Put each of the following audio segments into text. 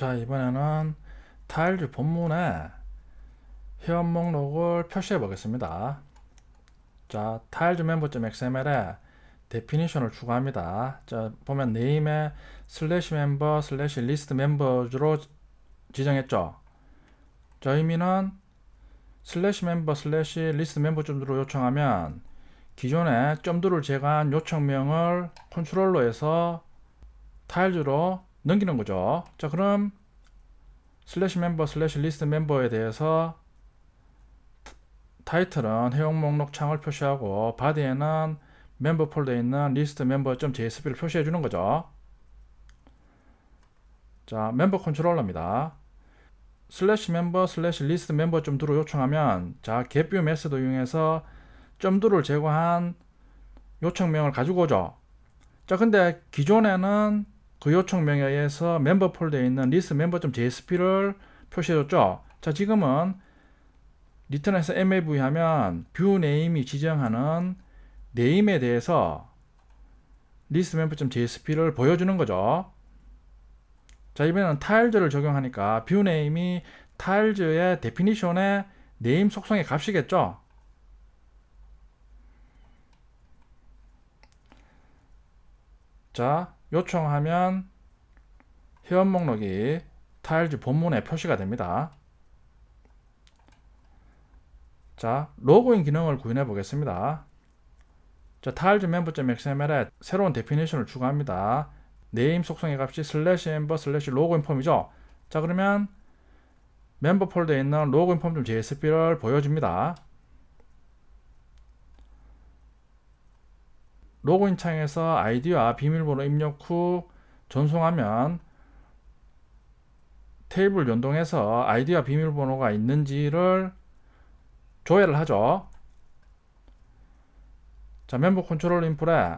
자 이번에는 타일즈 본문에 회원 목록을 표시해 보겠습니다. 자 타일즈 멤버.xml에 데피니션을 추가합니다. 자 보면 네임에 슬래시 멤버 슬래시 리스트 멤버로 지정했죠. 자 의미는 슬래시 멤버 슬래시 리스트 멤버 점으로 요청하면 기존에 점들을 제거한 요청명을 컨트롤러에서 타일즈로 넘기는 거죠. 자 그럼 슬래시 멤버 슬래시 리스트 멤버에 대해서 타이틀은 회원 목록 창을 표시하고 바디에는 멤버 폴더에 있는 리스트 멤버.jsp를 표시해 주는 거죠. 자 멤버 컨트롤러입니다. 슬래시 멤버 슬래시 리스트 멤버 점두로 요청하면 자 getView 메소드 이용해서 점두를 제거한 요청명을 가지고 오죠. 자 근데 기존에는 그 요청명에 의해서 멤버 폴더에 있는 리스트 멤버.jsp를 표시해줬죠. 자 지금은 리턴에서 mav 하면 뷰 네임이 지정하는 네임에 대해서 리스트 멤버.jsp를 보여주는 거죠. 자 이번에는 타일즈를 적용하니까 뷰 네임이 타일즈의 데피니션의 네임 속성의 값이겠죠. 자 요청하면 회원 목록이 타일즈 본문에 표시가 됩니다. 자, 로그인 기능을 구현해 보겠습니다. 자, 타일즈 멤버.xml에 새로운 데피니션을 추가합니다. 네임 속성의 값이 슬래시 멤버 슬래시 로그인 폼이죠. 자, 그러면 멤버 폴더에 있는 로그인 폼.jsp를 보여줍니다. 로그인 창에서 아이디와 비밀번호 입력 후 전송하면 테이블 연동해서 아이디와 비밀번호가 있는지를 조회를 하죠. 자, 멤버 컨트롤 인풋에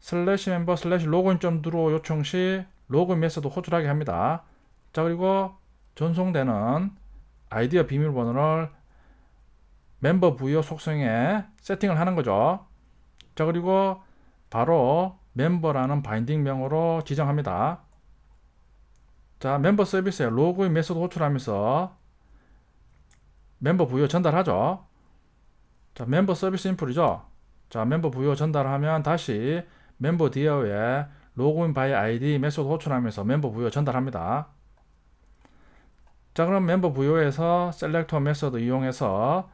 슬래시 멤버 슬래시 로그인 점두로 요청 시 로그인 메소드 호출하게 합니다. 자, 그리고 전송되는 아이디와 비밀번호를 멤버 부여 속성에 세팅을 하는 거죠. 자 그리고 바로 멤버라는 바인딩 명으로 지정합니다. 자 멤버 서비스에 로그인 메소드 호출하면서 멤버 부여 전달하죠. 자 멤버 서비스 인풀이죠. 자 멤버 부여 전달하면 다시 멤버 디어에 로그인 바이 아이디 메소드 호출하면서 멤버 부여 전달합니다. 자 그럼 멤버 부여에서 셀렉터 메소드 이용해서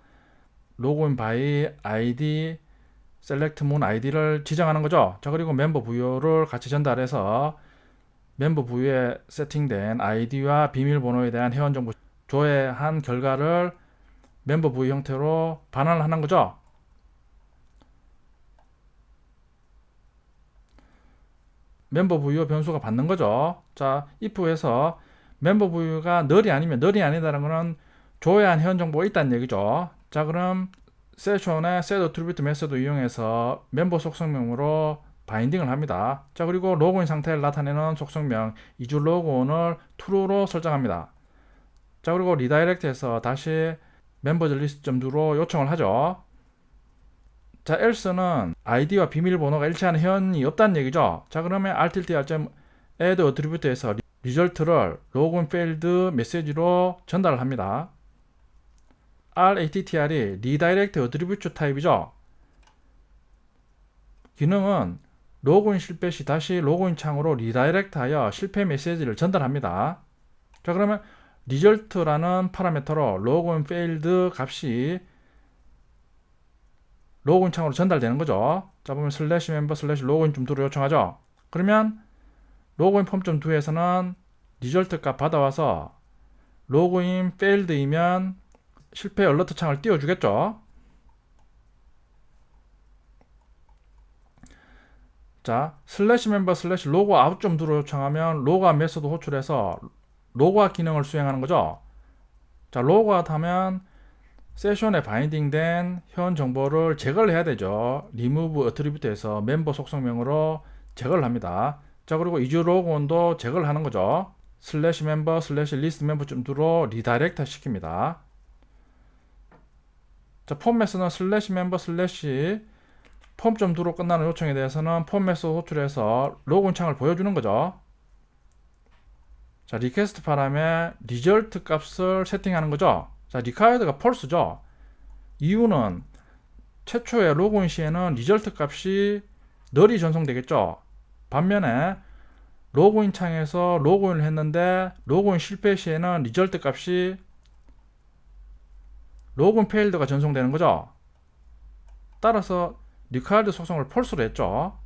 로그인 바이 아이디 셀렉트 문 아이디를 지정하는 거죠. 자 그리고 멤버 부여를 같이 전달해서 멤버 부여에 세팅된 아이디와 비밀번호에 대한 회원 정보 조회한 결과를 멤버 부여 형태로 반환을 하는 거죠. 멤버 부여 변수가 받는 거죠. 자, if에서 멤버 부여가 널이 아니면 널이 아니다라는 거는 조회한 회원 정보가 있다는 얘기죠. 자, 그럼 세션의 set attribute 메소드 이용해서 멤버 속성명으로 바인딩을 합니다. 자 그리고 로그인 상태를 나타내는 속성명 이주 로그온을 true로 설정합니다. 자 그리고 리다이렉트해서 다시 멤버즈 리스트 점두로 요청을 하죠. 자 else는 id와 비밀번호가 일치하는 회원이 없다는 얘기죠. 자 그러면 alt 알점 add attribute에서 리절트를 로그인 failed 메시지로 전달을 합니다. RATTR이 리다이렉트 어드리뷰트 타입이죠. 기능은 로그인 실패 시 다시 로그인 창으로 리다이렉트하여 실패 메시지를 전달합니다. 자 그러면 리절트라는 파라미터로 로그인 페일드 값이 로그인 창으로 전달되는 거죠. 자 보면 슬래시 멤버 슬래시 로그인 점두로 요청하죠. 그러면 로그인 폼점 2에서는 리절트 값 받아와서 로그인 페일드이면 실패 얼러트 창을 띄워주겠죠. 자, 슬래시 멤버 슬래시 로고 아웃 점 두로 요청하면 로그아 메소드 호출해서 로그아 기능을 수행하는 거죠. 자, 로그아웃 하면 세션에 바인딩된 회원 정보를 제거를 해야 되죠. 리무브 어트리뷰트에서 멤버 속성명으로 제거를 합니다. 자, 그리고 이주 로그온도 제거를 하는 거죠. 슬래시 멤버 슬래시 리스트 멤버 점 두로 리다이렉트 시킵니다. 자, 폼메스는 슬래시 멤버 슬래시 폼.do로 끝나는 요청에 대해서는 폼메스 호출해서 로그인 창을 보여주는 거죠. 자, 리퀘스트 바람에 리절트 값을 세팅하는 거죠. 자, required가 false죠. 이유는 최초의 로그인 시에는 리절트 값이 널이 전송되겠죠. 반면에 로그인 창에서 로그인을 했는데 로그인 실패 시에는 리절트 값이 로그인 페일드가 전송되는 거죠. 따라서 required 속성을 false로 했죠.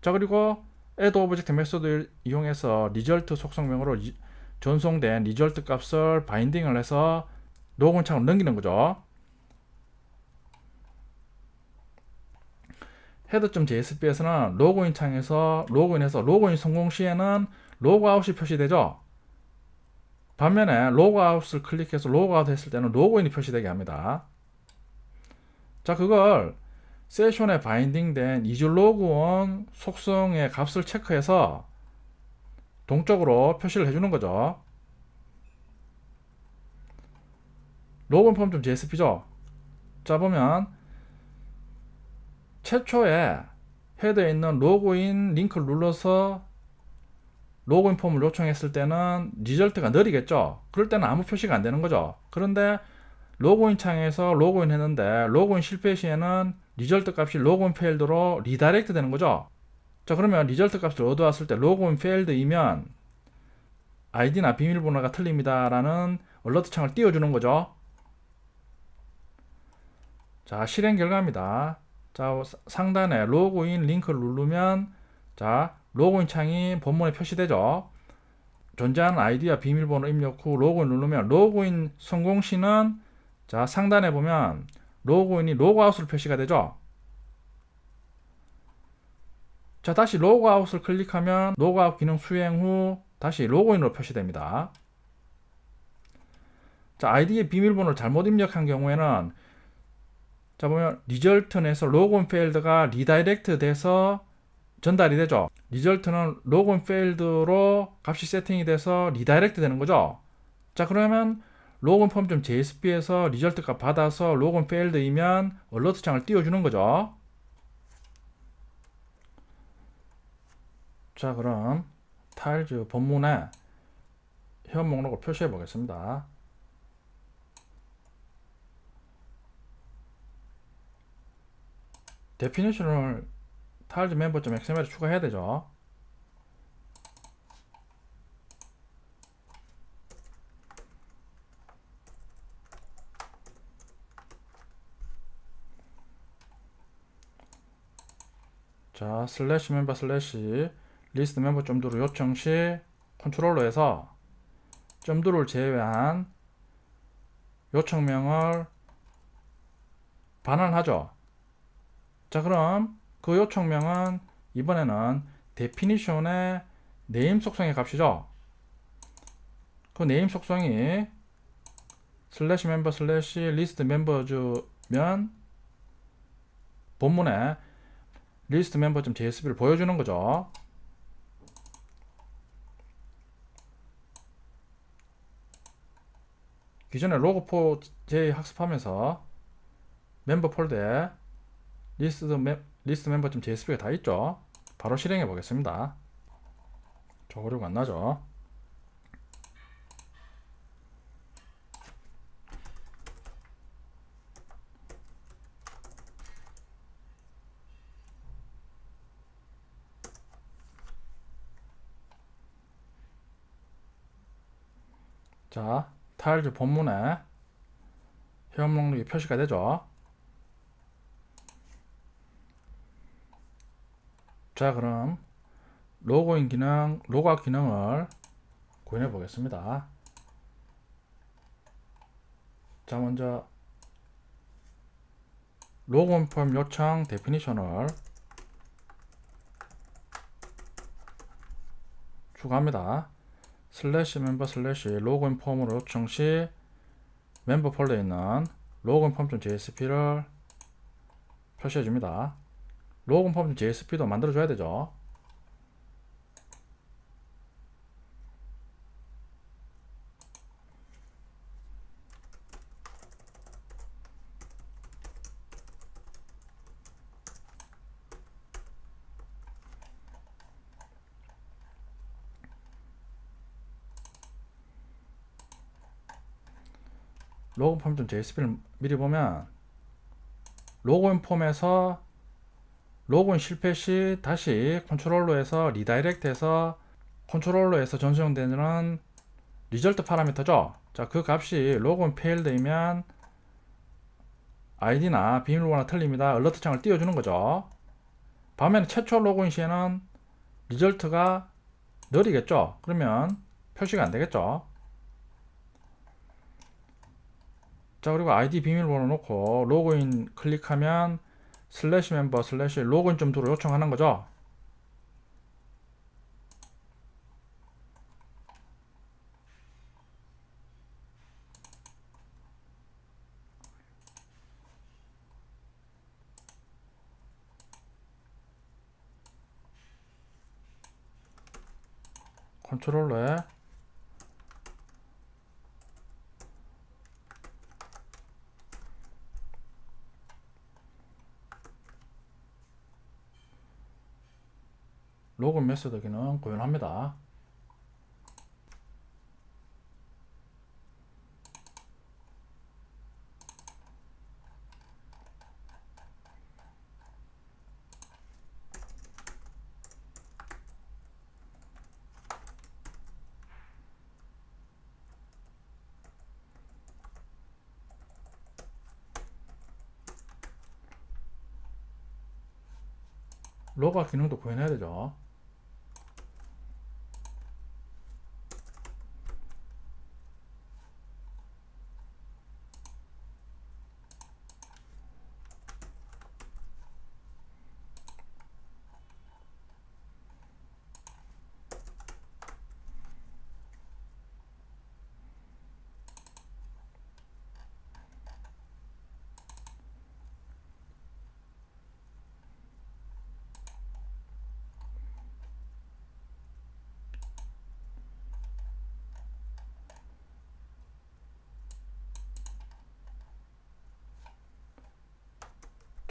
자 그리고 add object 메소드를 이용해서 리절트 속성명으로 이- 전송된 리절트 값을 바인딩을 해서 로그인 창을 넘기는 거죠. header.jsp에서는 로그인 창에서 로그인해서 로그인 성공 시에는 로그아웃이 표시되죠. 반면에 로그아웃을 클릭해서 로그아웃 했을 때는 로그인이 표시되게 합니다. 자, 그걸 세션에 바인딩된 이주 로그온 속성의 값을 체크해서 동적으로 표시를 해주는 거죠. 로그인 폼좀 JSP죠. 자, 보면 최초에 헤드에 있는 로그인 링크를 눌러서 로그인 폼을 요청했을 때는 리절트가 느리겠죠. 그럴 때는 아무 표시가 안 되는 거죠. 그런데 로그인 창에서 로그인 했는데 로그인 실패 시에는 리절트 값이 로그인 페일드로 리다이렉트 되는 거죠. 자 그러면 리절트 값을 얻어왔을 때 로그인 페일드이면 아이디나 비밀번호가 틀립니다라는 얼러트 창을 띄워주는 거죠. 자 실행 결과입니다. 자 상단에 로그인 링크를 누르면 자 로그인 창이 본문에 표시되죠. 존재하는 아이디와 비밀번호 입력 후 로그인 누르면 로그인 성공 시는 자 상단에 보면 로그인이 로그아웃으로 표시가 되죠. 자 다시 로그아웃을 클릭하면 로그아웃 기능 수행 후 다시 로그인으로 표시됩니다. 자 아이디의 비밀번호를 잘못 입력한 경우에는 자 보면 리절트에서 로그인 페일드가 리다이렉트 돼서 전달이 되죠. 리절트는 로그인 페일드로 값이 세팅이 돼서 리다이렉트 되는 거죠. 자 그러면 로그인 폼 JSP에서 리절트 값 받아서 로그인 페일드이면 얼러트 창을 띄워주는 거죠. 자 그럼 타일즈 본문에 회원 목록을 표시해 보겠습니다. 데피니션을 타일즈 멤버.xml에 추가해야 되죠. 자, 슬래시 멤버 슬래시 리스트 멤버 점도를 요청 시 컨트롤러에서 점도를 제외한 요청명을 반환하죠. 자, 그럼 그 요청명은 이번에는 데피니션의 네임 속성의 값이죠. 그 네임 속성이 슬래시 리스트 멤버즈면 본문에 리스트 멤버.jsp를 보여주는 거죠. 기존에 로고4j 학습하면서 멤버 폴더에 리스트, 멤, 리스트 멤버.jsp가 다 있죠. 바로 실행해 보겠습니다. 저거려가 안 나죠. 자, 타일즈 본문에 회원 목록이 표시가 되죠. 자, 그럼 로그인 기능, 로그아웃 기능을 구현해 보겠습니다. 자, 먼저 로그인 폼 요청 데피니션을 추가합니다. 슬래시 멤버 슬래시 로그인 폼으로 요청 시 멤버 폴더에 있는 로그인 폼.jsp를 표시해 줍니다. 로그인 펌 JSP도 만들어줘야 되죠. 로그펌 JSP를 미리 보면 로그인 폼에서 로그인 실패 시 다시 컨트롤러에서 리다이렉트해서 컨트롤러에서 전송되는 리절트 파라미터죠. 자, 그 값이 로그인 페일드이면 아이디나 비밀번호가 틀립니다. 얼러트 창을 띄워주는 거죠. 반면에 최초 로그인 시에는 리절트가 느리겠죠. 그러면 표시가 안 되겠죠. 자 그리고 아이디 비밀번호 놓고 로그인 클릭하면 슬래시 멤버 슬래시 로그인 좀 들어 요청하는 거죠. 컨트롤러에 로그인 메소드 기능 구현합니다. 로가 기능도 구현해야 되죠.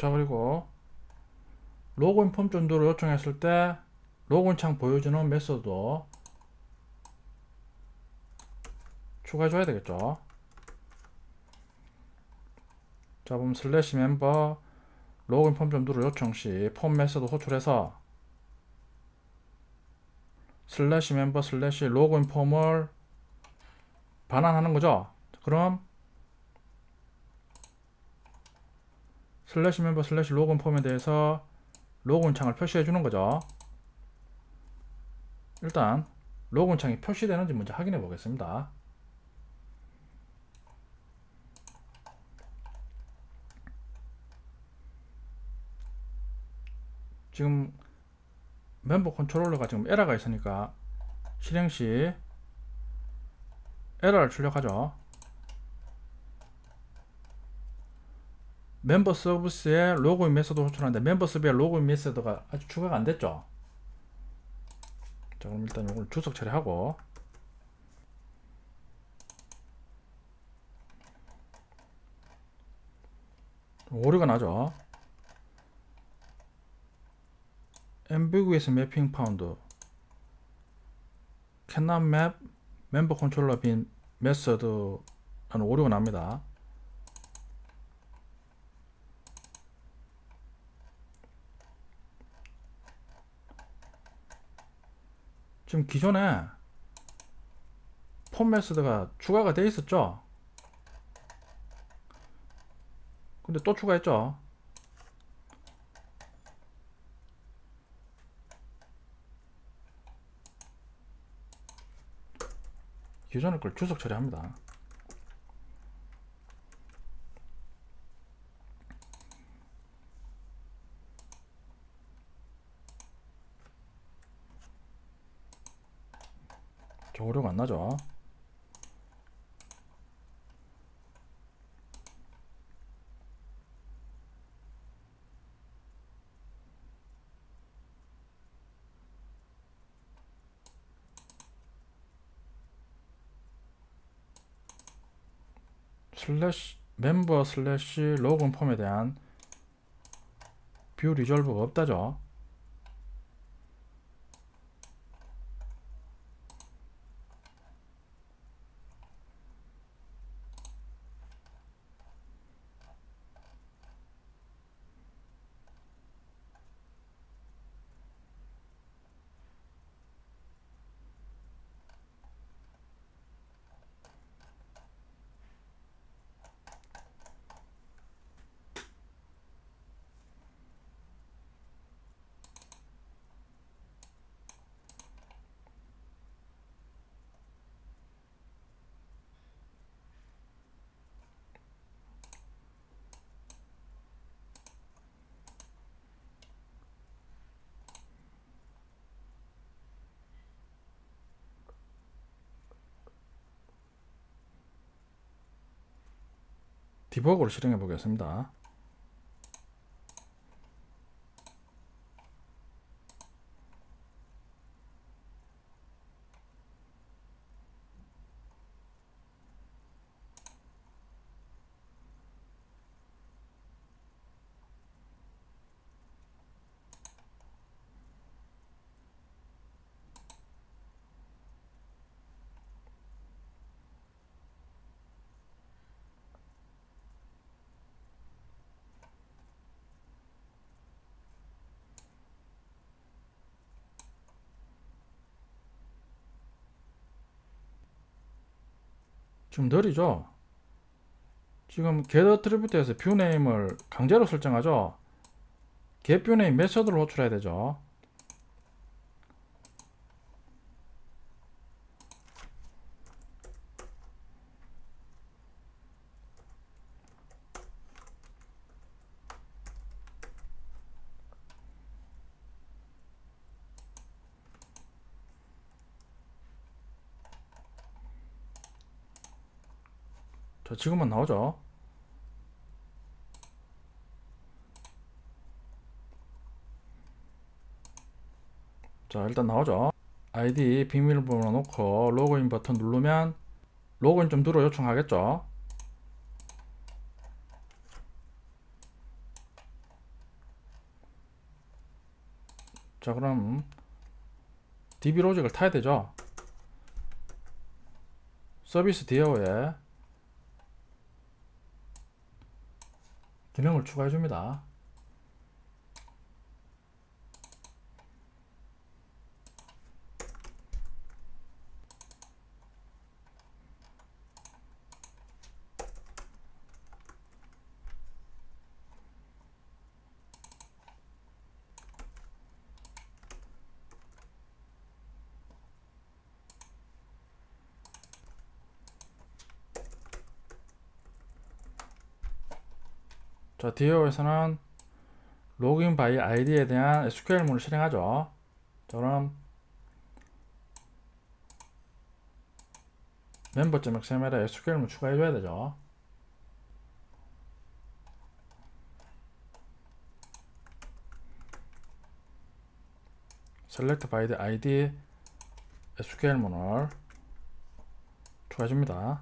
자 그리고 로그인 폼 정도로 요청했을 때 로그인 창 보여주는 메소드도 추가해 줘야 되겠죠. 자 보면 슬래시 멤버 로그인 폼 정도로 요청 시 폼 메소드 호출해서 슬래시 멤버 슬래시 로그인 폼을 반환하는 거죠. 그럼 슬래시 멤버 슬래시 로그인 폼에 대해서 로그인 창을 표시해 주는 거죠. 일단 로그인 창이 표시되는지 먼저 확인해 보겠습니다. 지금 멤버 컨트롤러가 지금 에러가 있으니까 실행 시 에러를 출력하죠. 멤버 서비스에 로그인 메소드 호출하는데 멤버 서비스에 로그인 메소드가 아직 추가가 안 됐죠. 자 그럼 일단 이걸 주석 처리하고 오류가 나죠. ambiguous mapping found cannot map member controller bin method라는 오류가 납니다. 지금 기존에 폼 메소드가 추가가 돼 있었죠? 근데 또 추가했죠? 기존의 걸 주석 처리합니다 오류가 안 나죠 슬래시 멤버 슬래시 로그인 폼에 대한 뷰 리졸브가 없다죠 디버그로 실행해 보겠습니다. 좀 느리죠? 지금 get attribute에서 viewname을 강제로 설정하죠? get viewname 메서드를 호출해야 되죠. 자, 지금은 나오죠. 자, 일단 나오죠. 아이디 비밀번호 놓고 로그인 버튼 누르면 로그인 좀 누르 요청하겠죠. 자, 그럼 DB 로직을 타야 되죠. 서비스 디어에 기능을 추가해 줍니다. 자, 디어에서는 로그인 바이 아이디에 대한 SQL문을 실행하죠. 자, 그럼 멤버.xml에 SQL문 추가해줘야 되죠. select by the SQL문을 추가해줍니다.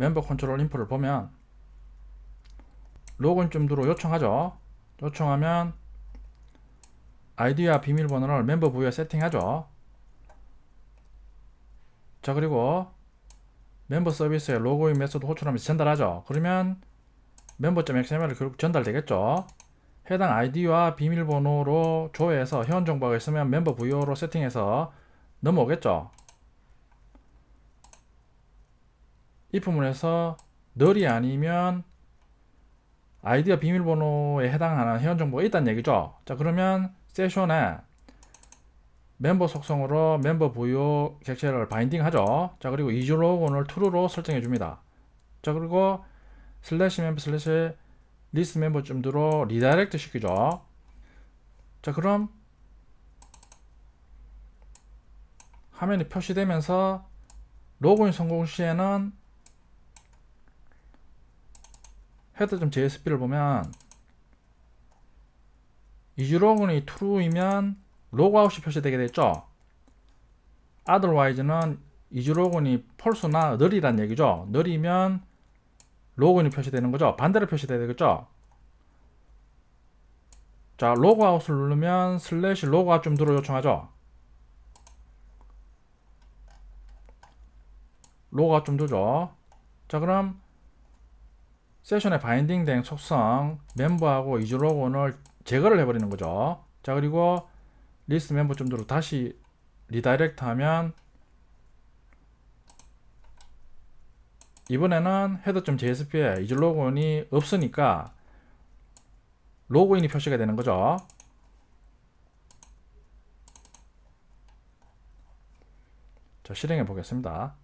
멤버 컨트롤 인포를 보면 로그인 점도로 요청하죠. 요청하면 아이디와 비밀번호를 멤버 부여에 세팅하죠. 자 그리고 멤버 서비스에 로그인 메소드 호출하면서 전달하죠. 그러면 멤버.xml이 결국 전달되겠죠. 해당 아이디와 비밀번호로 조회해서 회원 정보가 있으면 멤버 부여로 세팅해서 넘어오겠죠. 이 부분에서 널이 아니면 아이디어 비밀번호에 해당하는 회원 정보가 있다는 얘기죠. 자 그러면 세션에 멤버 속성으로 멤버 부여 객체를 바인딩 하죠. 자 그리고 이주 로그인을 true로 설정해 줍니다. 자 그리고 슬래시 멤버 슬래시 리스트 멤버 쯤으로 리다이렉트 시키죠. 자 그럼 화면이 표시되면서 로그인 성공 시에는 header.jsp를 보면 이주로그이 true이면 로그아웃이 표시되게 됐죠. otherwise는 이주로그이 false나 null이란 얘기죠. null이면 로그인이 표시되는 거죠. 반대로 표시돼야 되겠죠. 자, 로그아웃을 누르면 슬래시 로그아웃 좀 들어 요청하죠. 로그아웃 좀 두죠. 자, 그럼 세션에 바인딩 된 속성 멤버하고 이주 로그인을 제거를 해버리는 거죠. 자 그리고 리스트 멤버 점도로 다시 리다이렉트 하면 이번에는 헤더.jsp에 이주 로그인이 없으니까 로그인이 표시가 되는 거죠. 자 실행해 보겠습니다.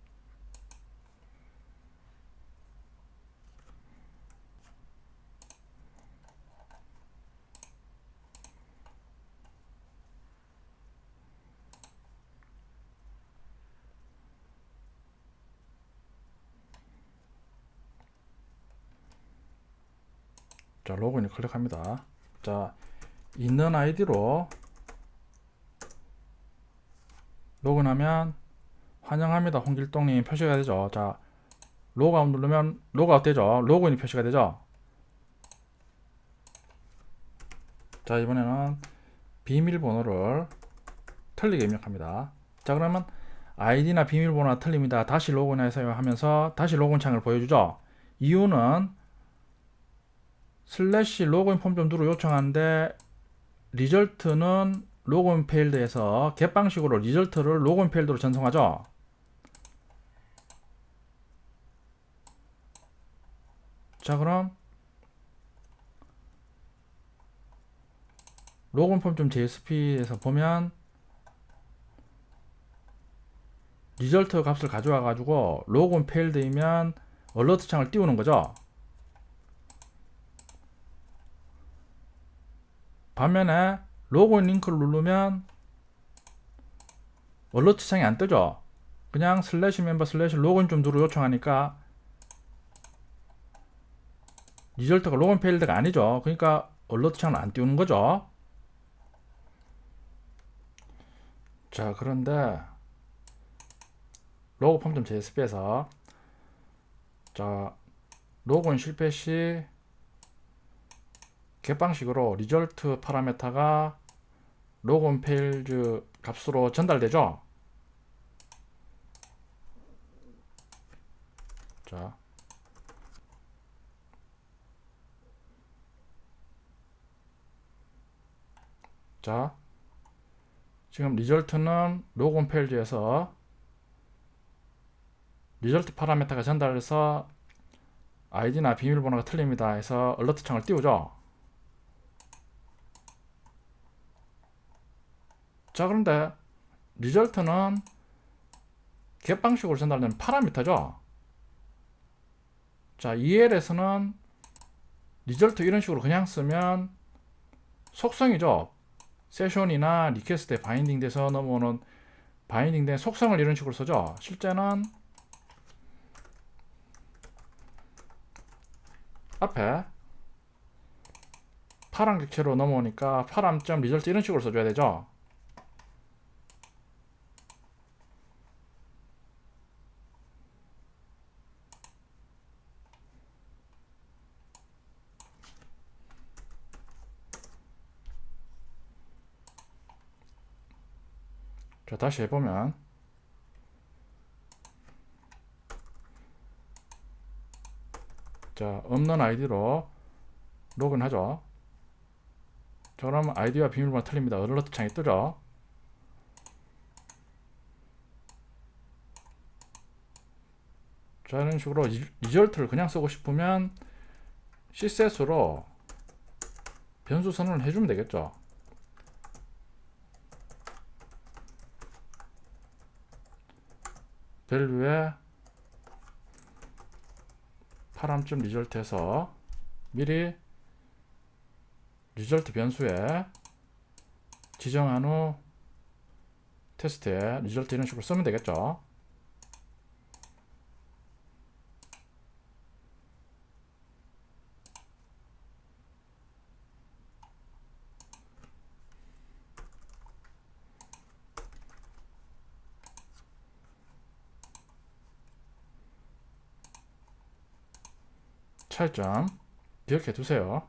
로그인을 클릭합니다. 자 있는 아이디로 로그인하면 환영합니다. 홍길동님 표시가 되죠? 자 로그아웃 누르면 로그아웃 되죠? 로그인이 표시가 되죠? 자 이번에는 비밀번호를 틀리게 입력합니다. 자 그러면 아이디나 비밀번호가 틀립니다. 다시 로그인하세요 하면서 다시 로그인 창을 보여주죠? 이유는 슬래시 로그인 폼 좀 누르 요청하는데 리절트는 로그인 페일드에서 get 방식으로 리절트를 로그인 페일드로 전송하죠? 자 그럼 로그인 폼좀 JSP에서 보면 리절트 값을 가져와 가지고 로그인 페일드이면 얼러트 창을 띄우는 거죠 반면에 로그인 링크를 누르면 얼러트 창이 안 뜨죠? 그냥 슬래시 멤버 슬래시 로그인 좀 누르 요청하니까 리절트가 로그인 페일드가 아니죠. 그러니까 얼러트 창을 안 띄우는 거죠. 자 그런데 로그 폼.jsp에서 자 로그인 실패 시 개방식으로 리절트 파라메타가 로그인 페일즈 값으로 전달되죠? 자. 자, 지금 리절트는 로그온 페일즈에서 리절트 파라메타가 전달해서 아이디나 비밀번호가 틀립니다 해서 얼러트 창을 띄우죠 자 그런데 리절트는 get 방식으로 전달되는 파라미터죠. 자 EL에서는 리절트 이런 식으로 그냥 쓰면 속성이죠. 세션이나 리퀘스트에 바인딩 돼서 넘어오는 바인딩 된 속성을 이런 식으로 쓰죠. 실제는 앞에 파란 객체로 넘어오니까 파람 점 리절트 이런 식으로 써줘야 되죠 자 다시 해보면. 자 없는 아이디로 로그인 하죠. 자 그러면 아이디와 비밀번호 틀립니다. 얼러트 창이 뜨죠 자 이런 식으로 리절트를 그냥 쓰고 싶으면 C셋으로 변수 선언을 해주면 되겠죠 밸류에 파람점 리절트에서 미리 리절트 변수에 지정한 후 테스트에 리절트 이런 식으로 쓰면 되겠죠 점 기억해 두세요